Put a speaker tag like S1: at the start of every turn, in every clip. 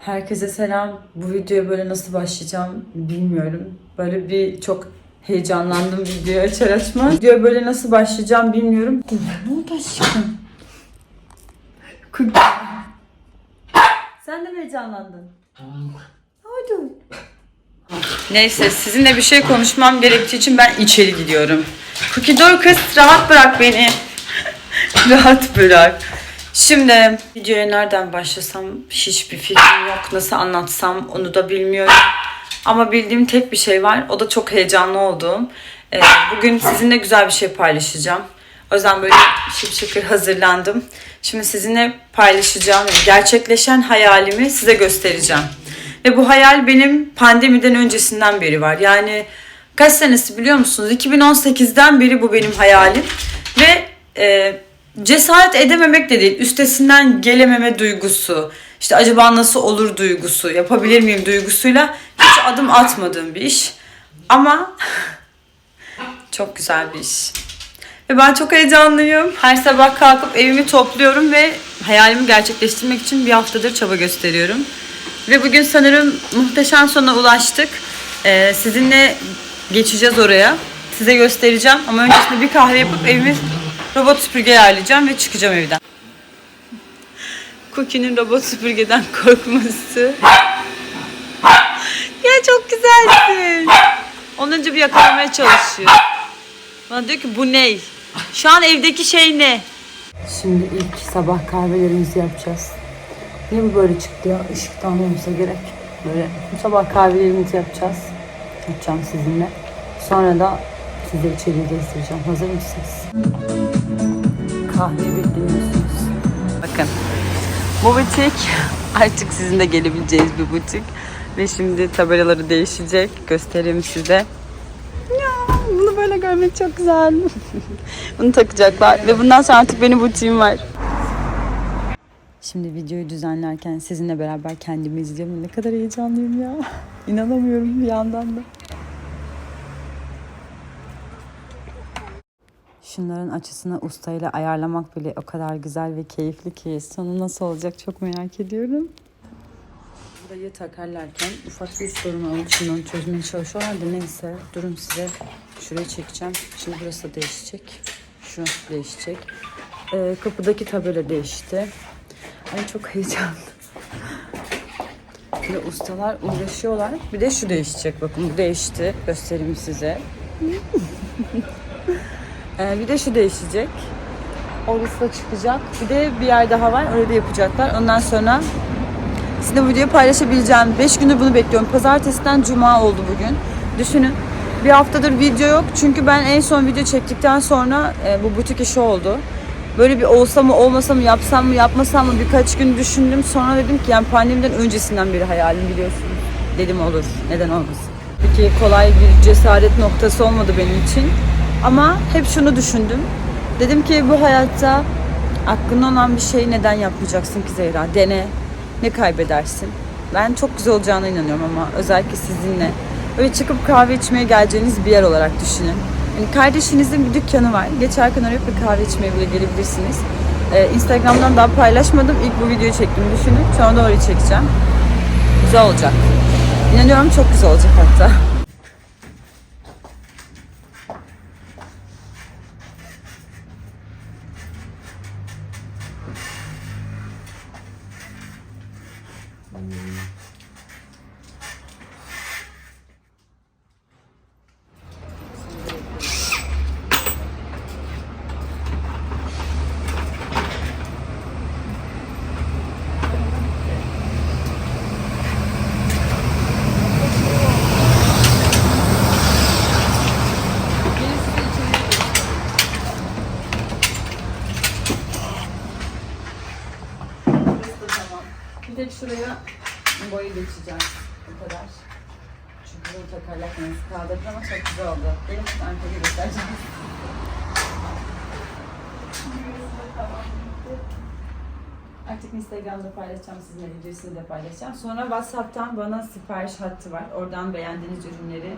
S1: Herkese selam. Bu videoya böyle nasıl başlayacağım bilmiyorum. Böyle bir çok heyecanlandım videoyu açar açmaz. Videoya böyle nasıl başlayacağım bilmiyorum. Ne oldu aşkım? Sen de mi heyecanlandın? Hadi. Neyse sizinle bir şey konuşmam gerektiği için ben içeri gidiyorum. Cookie Door kız rahat bırak beni. rahat bırak. Şimdi videoya nereden başlasam hiçbir fikrim yok. Nasıl anlatsam onu da bilmiyorum. Ama bildiğim tek bir şey var. O da çok heyecanlı olduğum. Ee, bugün sizinle güzel bir şey paylaşacağım. O yüzden böyle şıp şıkır hazırlandım. Şimdi sizinle paylaşacağım, gerçekleşen hayalimi size göstereceğim. Ve bu hayal benim pandemiden öncesinden beri var. Yani kaç senesi biliyor musunuz? 2018'den beri bu benim hayalim. Ve e, cesaret edememek de değil, üstesinden gelememe duygusu, işte acaba nasıl olur duygusu, yapabilir miyim duygusuyla hiç adım atmadığım bir iş. Ama çok güzel bir iş. Ve ben çok heyecanlıyım. Her sabah kalkıp evimi topluyorum ve hayalimi gerçekleştirmek için bir haftadır çaba gösteriyorum. Ve bugün sanırım muhteşem sona ulaştık. Ee, sizinle geçeceğiz oraya. Size göstereceğim ama öncesinde bir kahve yapıp evimi robot süpürgeye ayarlayacağım ve çıkacağım evden. Cookie'nin robot süpürgeden korkması. ya çok güzelsin. Ondan önce bir yakalamaya çalışıyor. Bana diyor ki bu ne? Şu an evdeki şey ne? Şimdi ilk sabah kahvelerimizi yapacağız. Niye bu böyle çıktı ya? Işıktan olmasa gerek. Böyle bu sabah kahvelerimizi yapacağız. Yapacağım sizinle. Sonra da size içeriği gezdireceğim. Hazır mısınız? Kahve bekleniyorsunuz. Bakın. Bu butik artık sizin de gelebileceğiniz bir butik. Ve şimdi tabelaları değişecek. Göstereyim size. Ya bunu böyle görmek çok güzel. bunu takacaklar ve bundan sonra artık benim butiğim var. Şimdi videoyu düzenlerken sizinle beraber kendimi izliyorum. Ne kadar heyecanlıyım ya. İnanamıyorum bir yandan da. Şunların açısını ustayla ayarlamak bile o kadar güzel ve keyifli ki sonu nasıl olacak çok merak ediyorum. Burayı takarlarken ufak bir sorun olmuş. Şundan çözmeye çalışıyorlar da neyse. Durun size şurayı çekeceğim. Şimdi burası da değişecek. Şu değişecek. Ee, kapıdaki tabela değişti. Ay çok heyecanlı. Ve ustalar uğraşıyorlar. Bir de şu değişecek. Bakın bu değişti. Göstereyim size. Ee, bir de şu değişecek. Orası da çıkacak. Bir de bir yer daha var. Orada yapacaklar. Ondan sonra sizinle bu videoyu paylaşabileceğim. 5 gündür bunu bekliyorum. Pazartesiden cuma oldu bugün. Düşünün. Bir haftadır video yok. Çünkü ben en son video çektikten sonra e, bu butik işi oldu. Böyle bir olsa mı olmasa mı yapsam mı yapmasam mı birkaç gün düşündüm. Sonra dedim ki yani pandemiden öncesinden beri hayalim biliyorsunuz. Dedim olur. Neden olmasın. Peki kolay bir cesaret noktası olmadı benim için. Ama hep şunu düşündüm. Dedim ki bu hayatta aklında olan bir şeyi neden yapmayacaksın ki Zehra? Dene. Ne kaybedersin? Ben çok güzel olacağına inanıyorum ama özellikle sizinle. Öyle çıkıp kahve içmeye geleceğiniz bir yer olarak düşünün. Yani kardeşinizin bir dükkanı var. Geçerken oraya bir kahve içmeye bile gelebilirsiniz. Ee, Instagram'dan daha paylaşmadım. İlk bu videoyu çektim düşünün. Şu anda orayı çekeceğim. Güzel olacak. İnanıyorum çok güzel olacak hatta. Bir tek şuraya boyu geçeceğiz. Bu kadar. Çünkü bunu takarlar nasıl kaldırdı ama çok güzel oldu. Benim için Ankara'yı göstereceğim. Artık Instagram'da paylaşacağım, sizinle videosunu da paylaşacağım. Sonra WhatsApp'tan bana sipariş hattı var. Oradan beğendiğiniz ürünleri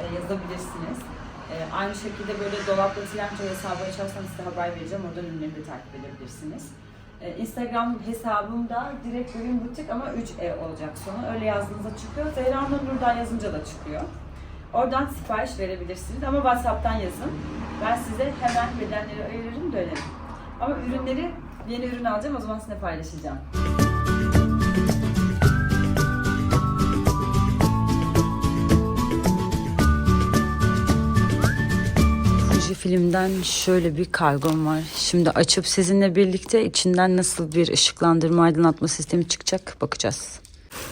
S1: e, yazabilirsiniz. E, aynı şekilde böyle dolapta Tilenco hesabı açarsanız size haber vereceğim. Oradan ürünleri de takip edebilirsiniz. E, Instagram hesabımda direkt bölüm butik ama 3E olacak sonu. Öyle yazdığınızda çıkıyor. Zehra Nur Nur'dan yazınca da çıkıyor. Oradan sipariş verebilirsiniz ama WhatsApp'tan yazın. Ben size hemen bedenleri ayırırım dönerim. Ama ürünleri yeni ürün alacağım o zaman sizinle paylaşacağım. Filmden şöyle bir kargom var. Şimdi açıp sizinle birlikte içinden nasıl bir ışıklandırma aydınlatma sistemi çıkacak bakacağız.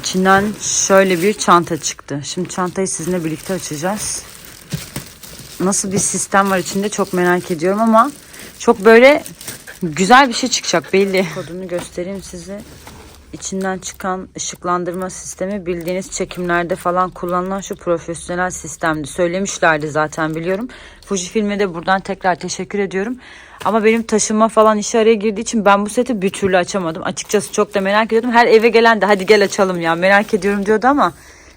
S1: İçinden şöyle bir çanta çıktı. Şimdi çantayı sizinle birlikte açacağız. Nasıl bir sistem var içinde çok merak ediyorum ama çok böyle güzel bir şey çıkacak belli. Kodunu göstereyim size. İçinden çıkan ışıklandırma sistemi bildiğiniz çekimlerde falan kullanılan şu profesyonel sistemdi. Söylemişlerdi zaten biliyorum. Fujifilm'e de buradan tekrar teşekkür ediyorum. Ama benim taşınma falan işe araya girdiği için ben bu seti bir türlü açamadım. Açıkçası çok da merak ediyordum. Her eve gelen de hadi gel açalım ya merak ediyorum diyordu ama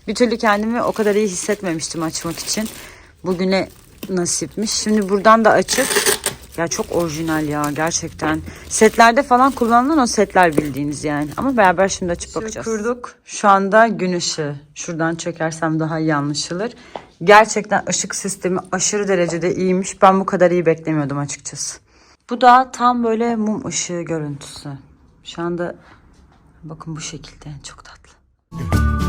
S1: bir türlü kendimi o kadar iyi hissetmemiştim açmak için. Bugüne nasipmiş. Şimdi buradan da açıp ya çok orijinal ya gerçekten. Setlerde falan kullanılan o setler bildiğiniz yani. Ama beraber şimdi açıp bakacağız. Kurduk. Şu anda gün ışığı. Şuradan çekersem daha iyi anlaşılır. Gerçekten ışık sistemi aşırı derecede iyiymiş. Ben bu kadar iyi beklemiyordum açıkçası. Bu da tam böyle mum ışığı görüntüsü. Şu anda bakın bu şekilde çok tatlı.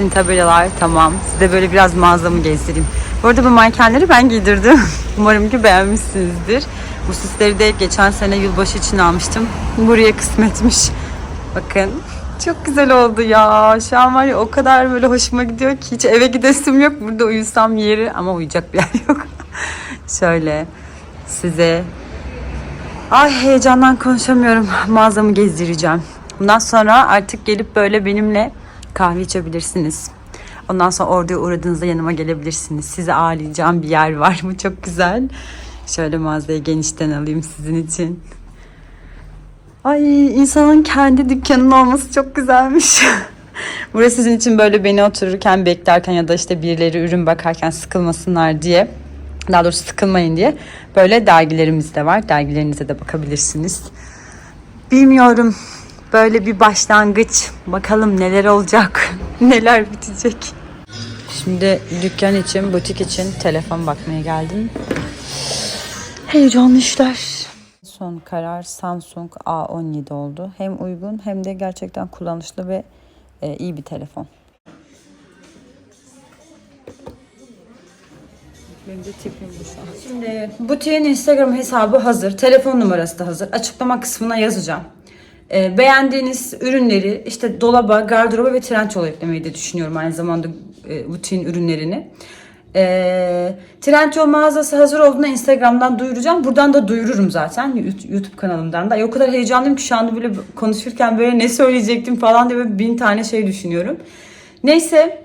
S1: Bütün tabelalar tamam. Size böyle biraz mağazamı gezdireyim. Bu arada bu mankenleri ben giydirdim. Umarım ki beğenmişsinizdir. Bu süsleri de geçen sene yılbaşı için almıştım. Buraya kısmetmiş. Bakın çok güzel oldu ya. Şu an var ya o kadar böyle hoşuma gidiyor ki hiç eve gidesim yok. Burada uyusam yeri ama uyuyacak bir yer yok. Şöyle size Ay heyecandan konuşamıyorum. Mağazamı gezdireceğim. Bundan sonra artık gelip böyle benimle kahve içebilirsiniz. Ondan sonra orada uğradığınızda yanıma gelebilirsiniz. Sizi ağırlayacağım bir yer var. Bu çok güzel. Şöyle mağazayı genişten alayım sizin için. Ay insanın kendi dükkanının olması çok güzelmiş. Burası sizin için böyle beni otururken beklerken ya da işte birileri ürün bakarken sıkılmasınlar diye daha doğrusu sıkılmayın diye böyle dergilerimiz de var. Dergilerinize de bakabilirsiniz. Bilmiyorum. Böyle bir başlangıç. Bakalım neler olacak. neler bitecek. Şimdi dükkan için, butik için telefon bakmaya geldim. Heyecanlı işler. Son karar Samsung A17 oldu. Hem uygun hem de gerçekten kullanışlı ve e, iyi bir telefon. Benim de tipim bu şu an. Şimdi butiğin Instagram hesabı hazır. Telefon numarası da hazır. Açıklama kısmına yazacağım. Ee, beğendiğiniz ürünleri işte dolaba, gardıroba ve trençola eklemeyi de düşünüyorum aynı zamanda e, butiğin ürünlerini. E, Trendyol mağazası hazır olduğunda Instagram'dan duyuracağım. Buradan da duyururum zaten YouTube kanalımdan da. Ay, o kadar heyecanlıyım ki şu anda böyle konuşurken böyle ne söyleyecektim falan diye böyle bin tane şey düşünüyorum. Neyse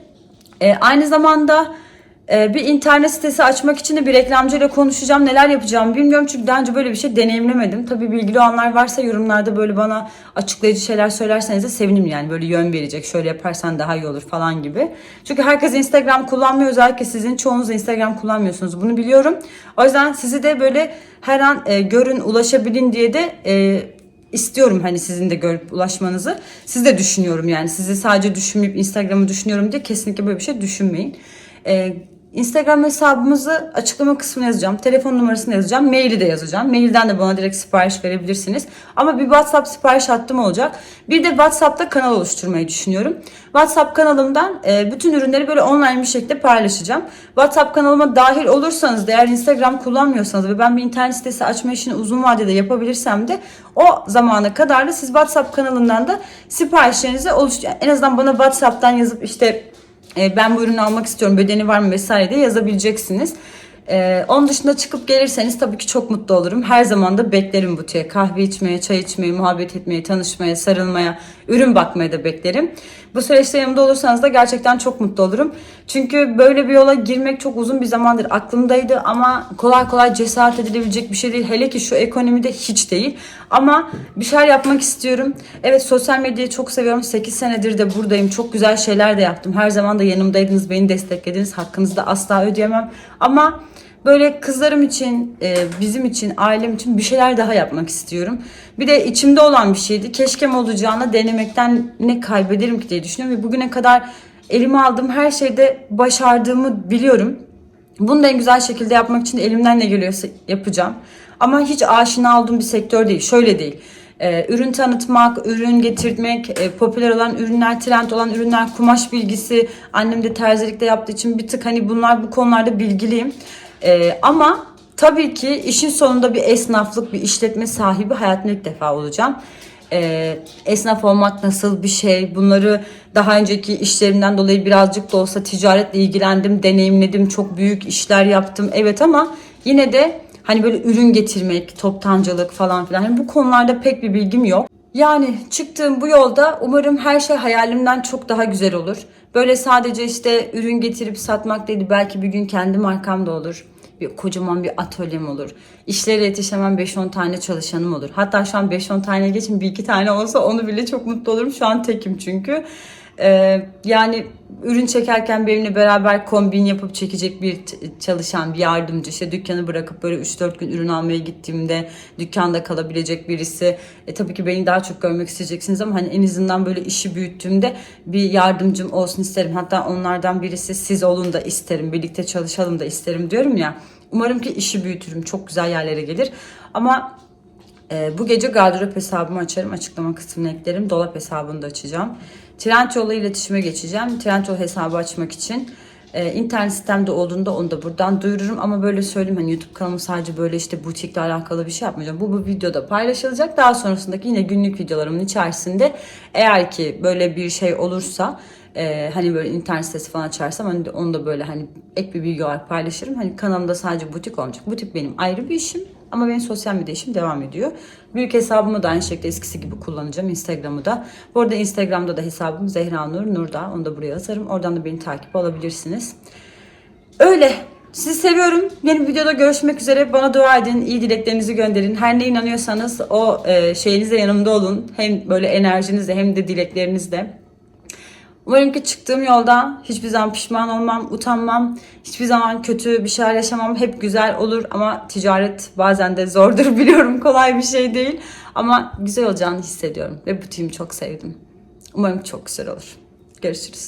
S1: e, aynı zamanda ee, bir internet sitesi açmak için de bir reklamcıyla konuşacağım. Neler yapacağımı bilmiyorum çünkü daha önce böyle bir şey deneyimlemedim. Tabii bilgili olanlar varsa yorumlarda böyle bana açıklayıcı şeyler söylerseniz de sevinirim yani. Böyle yön verecek, şöyle yaparsan daha iyi olur falan gibi. Çünkü herkes Instagram kullanmıyor. Özellikle sizin çoğunuz Instagram kullanmıyorsunuz. Bunu biliyorum. O yüzden sizi de böyle her an e, görün, ulaşabilin diye de e, istiyorum hani sizin de görüp ulaşmanızı. Siz de düşünüyorum yani. Sizi sadece düşünmeyip Instagram'ı düşünüyorum diye kesinlikle böyle bir şey düşünmeyin. Ee, Instagram hesabımızı açıklama kısmına yazacağım. Telefon numarasını yazacağım. Maili de yazacağım. Mailden de bana direkt sipariş verebilirsiniz. Ama bir WhatsApp sipariş hattım olacak. Bir de WhatsApp'ta kanal oluşturmayı düşünüyorum. WhatsApp kanalımdan e, bütün ürünleri böyle online bir şekilde paylaşacağım. WhatsApp kanalıma dahil olursanız da eğer Instagram kullanmıyorsanız ve ben bir internet sitesi açma işini uzun vadede yapabilirsem de o zamana kadar da siz WhatsApp kanalından da siparişlerinizi oluştur. En azından bana WhatsApp'tan yazıp işte e, ben bu ürünü almak istiyorum bedeni var mı vesaire diye yazabileceksiniz. Ee, onun dışında çıkıp gelirseniz tabii ki çok mutlu olurum. Her zaman da beklerim butiğe. Kahve içmeye, çay içmeye, muhabbet etmeye, tanışmaya, sarılmaya, ürün bakmaya da beklerim. Bu süreçte yanımda olursanız da gerçekten çok mutlu olurum. Çünkü böyle bir yola girmek çok uzun bir zamandır aklımdaydı ama kolay kolay cesaret edilebilecek bir şey değil. Hele ki şu ekonomide hiç değil. Ama bir şeyler yapmak istiyorum. Evet sosyal medyayı çok seviyorum. 8 senedir de buradayım. Çok güzel şeyler de yaptım. Her zaman da yanımdaydınız, beni desteklediniz. Hakkınızı da asla ödeyemem. Ama Böyle kızlarım için, e, bizim için, ailem için bir şeyler daha yapmak istiyorum. Bir de içimde olan bir şeydi. Keşkem olacağına denemekten ne kaybederim ki diye düşünüyorum. Ve bugüne kadar elime aldığım her şeyde başardığımı biliyorum. Bunu da en güzel şekilde yapmak için de elimden ne geliyorsa yapacağım. Ama hiç aşina olduğum bir sektör değil. Şöyle değil. Ee, ürün tanıtmak, ürün getirmek, e, popüler olan ürünler, trend olan ürünler, kumaş bilgisi. Annem de terzilikte yaptığı için bir tık hani bunlar bu konularda bilgiliyim. Ee, ama tabii ki işin sonunda bir esnaflık, bir işletme sahibi hayatımda ilk defa olacağım. Ee, esnaf olmak nasıl bir şey? Bunları daha önceki işlerimden dolayı birazcık da olsa ticaretle ilgilendim, deneyimledim, çok büyük işler yaptım. Evet ama yine de hani böyle ürün getirmek, toptancılık falan filan hani bu konularda pek bir bilgim yok. Yani çıktığım bu yolda umarım her şey hayalimden çok daha güzel olur. Böyle sadece işte ürün getirip satmak değil belki bir gün kendi markam da olur. Bir kocaman bir atölyem olur. İşlere yetişemem 5-10 tane çalışanım olur. Hatta şu an 5-10 tane geçin bir iki tane olsa onu bile çok mutlu olurum. Şu an tekim çünkü. Ee, yani ürün çekerken benimle beraber kombin yapıp çekecek bir çalışan bir yardımcı işte dükkanı bırakıp böyle 3-4 gün ürün almaya gittiğimde dükkanda kalabilecek birisi e, tabii ki beni daha çok görmek isteyeceksiniz ama hani en azından böyle işi büyüttüğümde bir yardımcım olsun isterim hatta onlardan birisi siz olun da isterim birlikte çalışalım da isterim diyorum ya umarım ki işi büyütürüm çok güzel yerlere gelir ama ee, bu gece gardırop hesabımı açarım. Açıklama kısmına eklerim. Dolap hesabını da açacağım. Trendyol'la iletişime geçeceğim. Trendyol hesabı açmak için. Ee, internet sistemde olduğunda onu da buradan duyururum. Ama böyle söyleyeyim hani YouTube kanalım sadece böyle işte butikle alakalı bir şey yapmayacağım. Bu, bu videoda paylaşılacak. Daha sonrasındaki yine günlük videolarımın içerisinde eğer ki böyle bir şey olursa e, hani böyle internet sitesi falan açarsam hani onu da böyle hani ek bir bilgi olarak paylaşırım. Hani kanalımda sadece butik olmayacak. Butik benim ayrı bir işim ama benim sosyal medya işim devam ediyor. Büyük hesabımı da aynı şekilde eskisi gibi kullanacağım. Instagram'ı da. Bu arada Instagram'da da hesabım Zehra Nur Nurda. Onu da buraya yazarım. Oradan da beni takip alabilirsiniz. Öyle. Sizi seviyorum. Yeni videoda görüşmek üzere. Bana dua edin. iyi dileklerinizi gönderin. Her ne inanıyorsanız o e, şeyinizle yanımda olun. Hem böyle enerjinizle hem de dileklerinizle. Umarım ki çıktığım yolda hiçbir zaman pişman olmam, utanmam, hiçbir zaman kötü bir şeyler yaşamam. Hep güzel olur ama ticaret bazen de zordur biliyorum kolay bir şey değil. Ama güzel olacağını hissediyorum ve bu team'i çok sevdim. Umarım çok güzel olur. Görüşürüz.